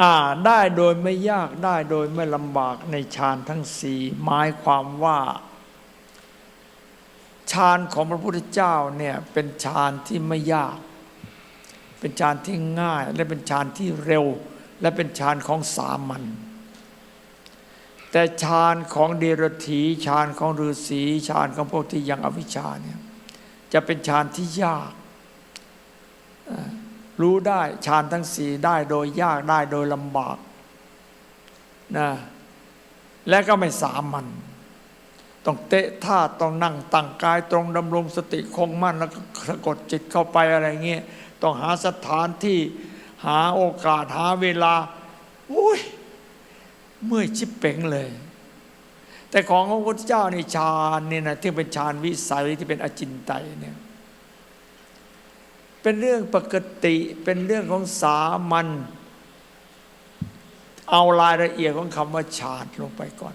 อ่าได้โดยไม่ยากได้โดยไม่ลำบากในฌานทั้งสี่หมายความว่าฌานของพระพุทธเจ้าเนี่ยเป็นฌานที่ไม่ยาก เป็นฌานที่ง่าย และเป็นฌานที่เร็ว และเป็นฌานของสามัญแต่ฌานของเดรถีฌานของฤาษีฌานของพวกที่ยังอวิชชาเนี่ยจะเป็นฌานที่ยาก รู้ได้ฌานทั้งสี่ได้โดยยากได้โดยลำบากนะและก็ไม่สามัญต้องเตะท่าต้องนั่งตั้งกายตรงดำรงสติคงมั่นแล้วก็สะกดจิตเข้าไปอะไรเงี้ยต้องหาสถานที่หาโอกาสหาเวลาอุ้ยเมื่อยชิบเป่งเลย แต่ของพระพุทธเจ้าในฌานนี่นะที่เป็นฌานวิสัยที่เป็นอจินไตยเนี่ย เป็นเรื่องปกติเป็นเรื่องของสามัญเอารายละเอียดของคำว่าฌานลงไปก่อน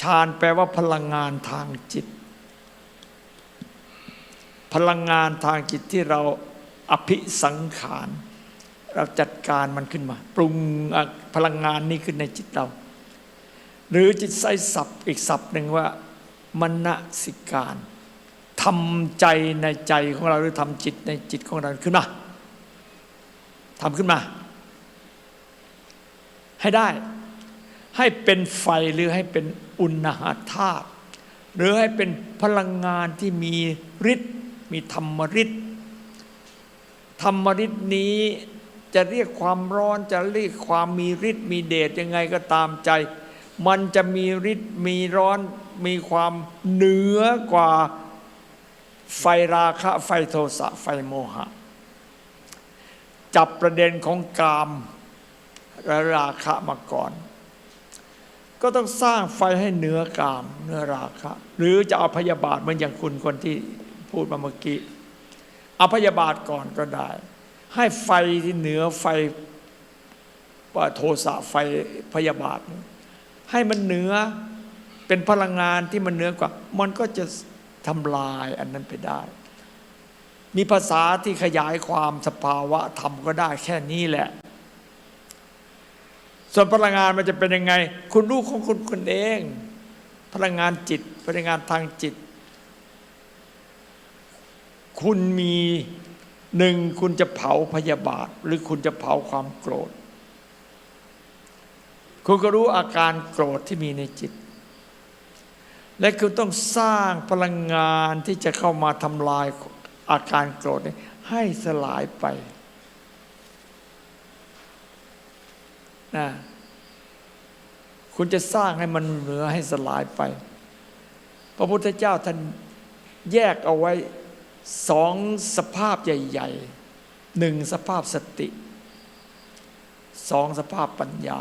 ฌานแปลว่าพลังงานทางจิต พลังงานทางจิตที่เราอภิสังขาร เราจัดการมันขึ้นมา ปรุงพลังงานนี้ขึ้นในจิตเรา หรือจิตใส่ศัพท์อีกศัพท์หนึ่งว่ามนสิการ ทำใจในใจของเราหรือทำจิตในจิตของเราขึ้นมาทำขึ้นมา ให้ได้ ให้เป็นไฟหรือให้เป็นอุณหธาตุหรือให้เป็นพลังงานที่มีฤทธิ์มีธรรมฤทธิ์ธรรมฤทธิ์นี้จะเรียกความร้อนจะเรียกความมีฤทธิ์มีเดชยังไงก็ตามใจ มันจะมีฤทธิ์มีร้อนมีความเหนือกว่า ไฟราคะ ไฟโทสะ ไฟโมหะ จับประเด็นของกามและราคะมาก่อน ก็ต้องสร้างไฟให้เหนือกามเนื้อราคะ หรือจะเอาพยาบาทเหมือนอย่างคุณคนที่พูดมาเมื่อกี้เอาพยาบาทก่อนก็ได้ ให้ไฟที่เหนือไฟโทสะไฟพยาบาท ให้มันเหนือเป็นพลังงานที่มันเหนือกว่า มันก็จะ ทำลายอันนั้นไปได้ มีภาษาที่ขยายความสภาวะธรรมก็ได้แค่นี้แหละ ส่วนพลังงานมันจะเป็นยังไง คุณรู้ของคุณคุณเอง พลังงานจิต พลังงานทางจิต คุณมีหนึ่งคุณจะเผาพยาบาท หรือคุณจะเผาความโกรธ คุณก็รู้อาการโกรธที่มีในจิต และคือต้องสร้างพลังงานที่จะเข้ามาทำลายอาการโกรธนี้ให้สลายไปนะคุณจะสร้างให้มันเหนือให้สลายไป พระพุทธเจ้าท่านแยกเอาไว้สองสภาพใหญ่ๆหนึ่งสภาพสติสองสภาพปัญญา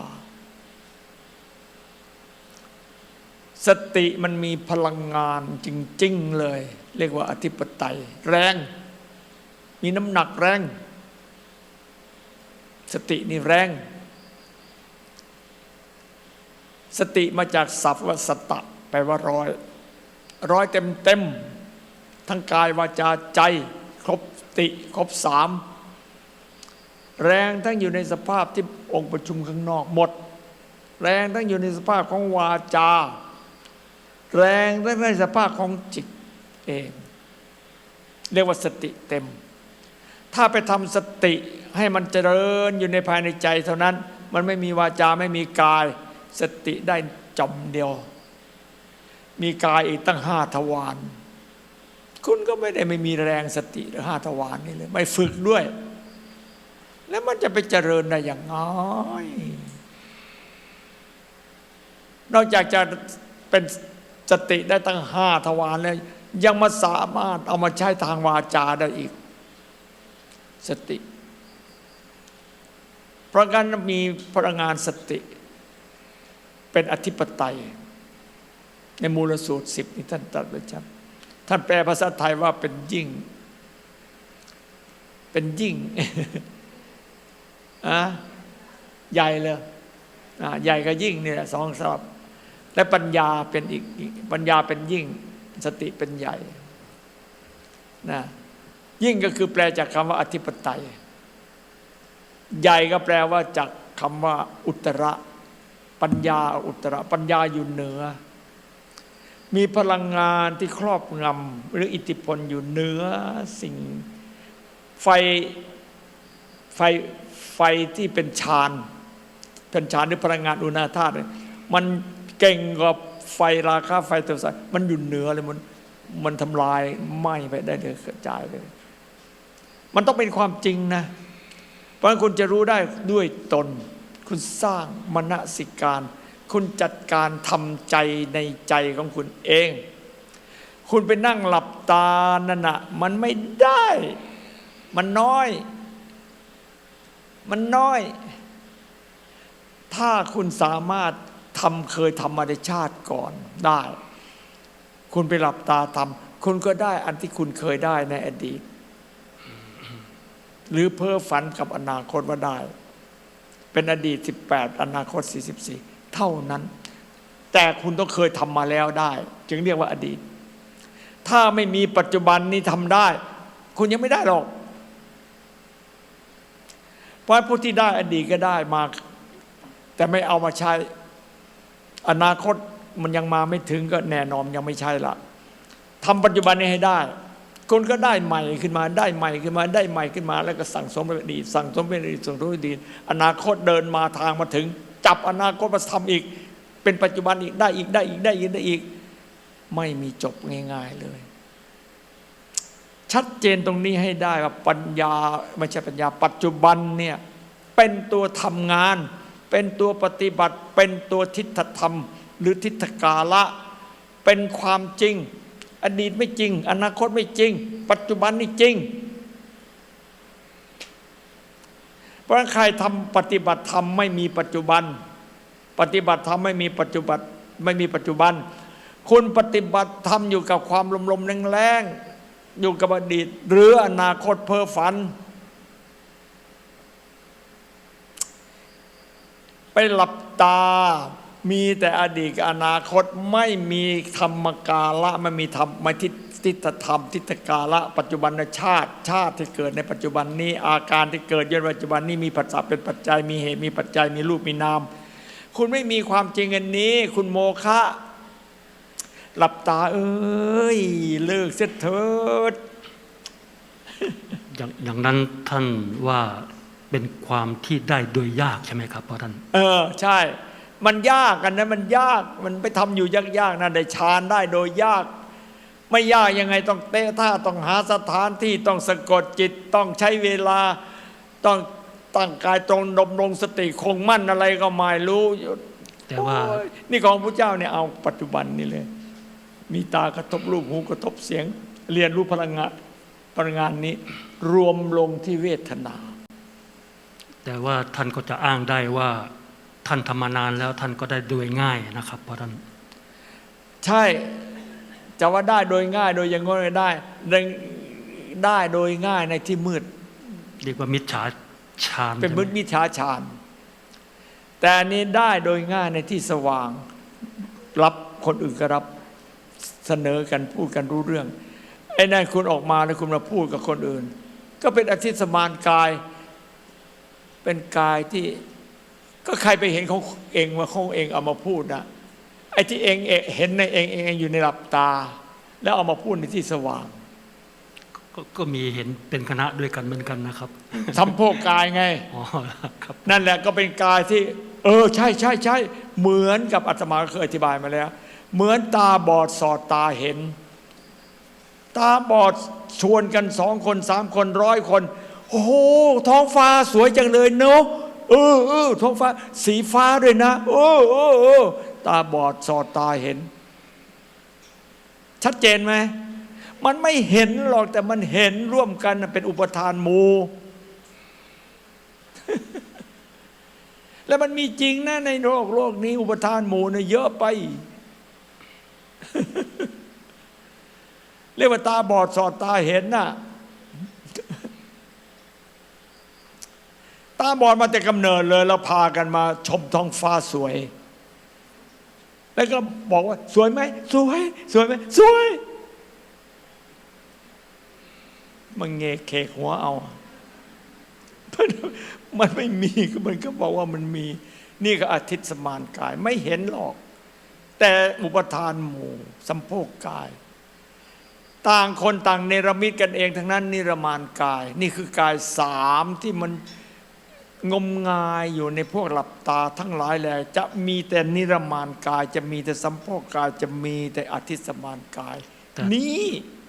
สติมันมีพลังงานจริง ๆ เลย เรียกว่าอธิปไตย แรง มีน้ำหนักแรง สตินี่แรง สติมาจากศัพท์ว่าสตะแปลว่าร้อย ร้อยเต็มเต็มทั้งกายวาจาใจ ครบติครบสามแรงทั้งอยู่ในสภาพที่องค์ประชุมข้างนอกหมด แรงทั้งอยู่ในสภาพของวาจา แรงในสภาพของจิตเอง เรียกว่าสติเต็ม ถ้าไปทำสติให้มันเจริญอยู่ในภายในใจ เท่านั้นมันไม่มีวาจาไม่มีกาย สติได้จอมเดียว มีกายอีกตั้งห้าทวารคุณก็ไม่ได้ไม่มีแรงสติหรือห้าทวารนี่เลย ไม่ฝึกด้วย แล้วมันจะไปเจริญได้อย่างน้อย นอกจากจะเป็น สติได้ตั้งห้าทวารแล้วยังมาสามารถเอามาใช้ทางวาจาได้อีก สติ เพราะงั้นมีพลังงานสติ เป็นอธิปไตย ในมูลสูตรสิบนี่ท่านตรัสไว้ชัดท่านแปลภาษาไทยว่าเป็นยิ่ง เป็นยิ่งอะใหญ่เลยใหญ่กับยิ่งนี่แหละสองสอบ และปัญญาเป็นอีกปัญญาเป็นยิ่งสติเป็นใหญ่นะยิ่งก็คือแปลจากคำว่าอธิปไตย ใหญ่ก็แปลว่าจากคำว่าอุตระ ปัญญาอุตระ ปัญญาอยู่เหนือ มีพลังงานที่ครอบงำหรืออิทธิพลอยู่เหนือสิ่งไฟไฟไฟที่เป็นฌานเป็นฌานหรือพลังงานอุณาธาตุมัน เก่งกว่าไฟราคาไฟโทสะมันอยู่เหนือเลยมันมันทำลายไหม้ไปได้เลยกระจายเลยมันต้องเป็นความจริงนะ เพราะฉะนั้นคุณจะรู้ได้ด้วยตน คุณสร้างมณสิการ คุณจัดการทำใจในใจของคุณเอง คุณไปนั่งหลับตานั่นนะมันไม่ได้ มันน้อย มันน้อย ถ้าคุณสามารถ ทำเคยทำมาในชาติก่อนได้ คุณไปหลับตาทำคุณก็ได้อันที่คุณเคยได้ในอดีต หรือเพ้อฝันกับอนาคตว่าได้ เป็นอดีต 18 อนาคต 44 เท่านั้น แต่คุณต้องเคยทำมาแล้วได้ จึงเรียกว่าอดีต ถ้าไม่มีปัจจุบันนี้ทำได้ คุณยังไม่ได้หรอกเพราะผู้ที่ได้อดีตก็ได้มาแต่ไม่เอามาใช้ อนาคตมันยังมาไม่ถึงก็แน่นอนยังไม่ใช่ละทำปัจจุบันนี้ให้ได้ คนก็ได้ใหม่ขึ้นมาได้ใหม่ขึ้นมาได้ใหม่ขึ้นมา แล้วก็สั่งสมเป็นอดีตสั่งสมเป็นอดีตสั่งสมเป็นอดี อนาคตเดินมาทางมาถึง จับอนาคตมาทำอีก เป็นปัจจุบันอีกได้อีกได้อีกได้อีกได้อีก ไม่มีจบง่าย ๆเลย ชัดเจนตรงนี้ให้ได้ว่าปัญญาไม่ใช่ปัญญาปัจจุบันเนี่ยเป็นตัวทำงาน เป็นตัวปฏิบัติ เป็นตัวทิฏฐธรรม หรือทิฏฐกาละ เป็นความจริง อดีตไม่จริง อนาคตไม่จริง ปัจจุบันนี่จริงเพราะใครทำปฏิบัติธรรมไม่มีปัจจุบัน ปฏิบัติธรรมไม่มีปัจจุบันไม่มีปัจจุบัน คุณปฏิบัติธรรมอยู่กับความลมๆแรงๆอยู่กับอดีต หรืออนาคตเพ้อฝัน ไปหลับตา มีแต่อดีตอนาคตไม่มีธรรมกาละไม่มีธรรมไม่ทิทิฏฐธรรมทิฏฐกาละปัจจุบันชาติ ชาติที่เกิดในปัจจุบันนี้อาการที่เกิดในปัจจุบันนี้มีปัจจัยเป็นปัจจัยมีเหตุมีปัจจัยมีรูปมีนาม คุณไม่มีความจริงอันนี้ คุณโมฆะหลับตาเอ้ยเลิกเสียเถิดออย่างนั้นท่านว่า เป็นความที่ได้โดยยากใช่ไหมครับเพราะท่าน เออใช่ มันยากกันนะมันยากมันไปทำอยู่ยากๆนะได้ฌานได้โดยยาก ไม่ยากยังไงต้องเตะท่าต้องหาสถานที่ต้องสะกดจิตต้องใช้เวลาต้องตั้งกายตรงดมรงสติคงมั่นอะไรก็ไม่รู้แต่ว่าโอ้ยนี่ของพระเจ้าเนี่ยเอาปัจจุบันนี่เลย มีตากระทบรูปหูกระทบเสียง เรียนรู้พลังงานพลังงานนี้ รวมลงที่เวทนา แต่ว่าท่านก็จะอ้างได้ว่าท่านทำมานานแล้วท่านก็ได้โดยง่ายนะครับเพราะท่านใช่จะว่าได้โดยง่ายโดยอยังง้ได้ได้ได้โดยง่ายในที่มืดเรียกว่ามิจฉาฌานเป็นใช่ไหมืดมิจฉาฌานแต่อันนี้ได้โดยง่ายในที่สว่าง รับคนอื่นก็รับเสนอกันพูดกันรู้เรื่องไอ้นั่นคุณออกมาแล้วคุณมาพูดกับคนอื่น ก็เป็นอธิสมานกาย เป็นกายที่ก็ใครไปเห็นเขาเองว่าเขาเองเอามาพูดนะไอ้ที่เองเองเห็นในเองเองอยู่ในหลับตา แล้วเอามาพูดในที่สว่างก็ก็มีเห็นเป็นคณะด้วยกันเหมือนกันนะครับทำโพกกายไงอ๋อครับ นั่นแหละก็เป็นกายที่ เออ ใช่ใช่ใช่เหมือนกับอาตมาเคยอธิบายมาแล้ว เหมือนตาบอดสอดตาเห็น ตาบอดชวนกันสองคนสามคนร้อยคน โอ้โหท้องฟ้าสวยจังเลยเนาะเออเออท้องฟ้า สีฟ้าด้วยนะโอ้โอ้โอ้ตาบอดสอดตาเห็น ชัดเจนไหมมันไม่เห็นหรอกแต่มันเห็นร่วมกันเป็นอุปทานมูแล้วมันมีจริงนะในโลกโลกนี้ อุปทานหมู่เนี่ยเยอะไป เรียกว่าตาบอดสอดตาเห็นน่ะ บอดมาแต่กำเนิดเลย แล้วพากันมาชมท้องฟ้าสวย แล้วก็บอกว่า สวยไหมสวย สวยไหมสวยมันเงกเคกหัวเอามันมันไม่มีก็มันก็บอกว่ามันมี นี่ก็อาทิตย์สมานกาย ไม่เห็นหรอก แต่อุปทานหมู่สัมโพกกาย ต่างคนต่างเนรมิตกันเอง ทั้งนั้นนิรมานกาย นี่คือกายสามที่มัน งมงายอยู่ในพวกหลับตาทั้งหลายแหละจะมีแต่นิรมานกาย จะมีแต่สัมโพกกายจะมีแต่อาทิตย์สมานกายแต่นี่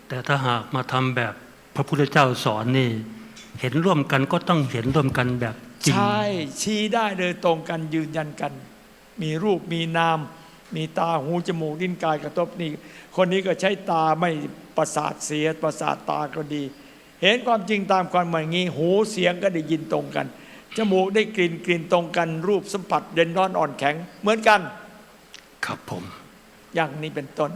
แต่ถ้าหากมาทำแบบพระพุทธเจ้าสอนนี่ เห็นร่วมกันก็ต้องเห็นร่วมกันแบบจริงใช่ชี้ได้เลยตรงกันยืนยันกัน มีรูปมีนาม มีตาหูจมูกลิ้นกายกระทบนี่คนนี้ก็ใช้ตาไม่ประสาทเสียประสาทตาก็ดี เห็นความจริงตามความหมายงี้ หูเสียงก็ได้ยินตรงกัน จมูกได้กลิ่นกลิ่นตรงกันรูปสัมผัสเด่นร้อนอ่อนแข็งเหมือนกัน ครับผม อย่างนี้เป็นต้น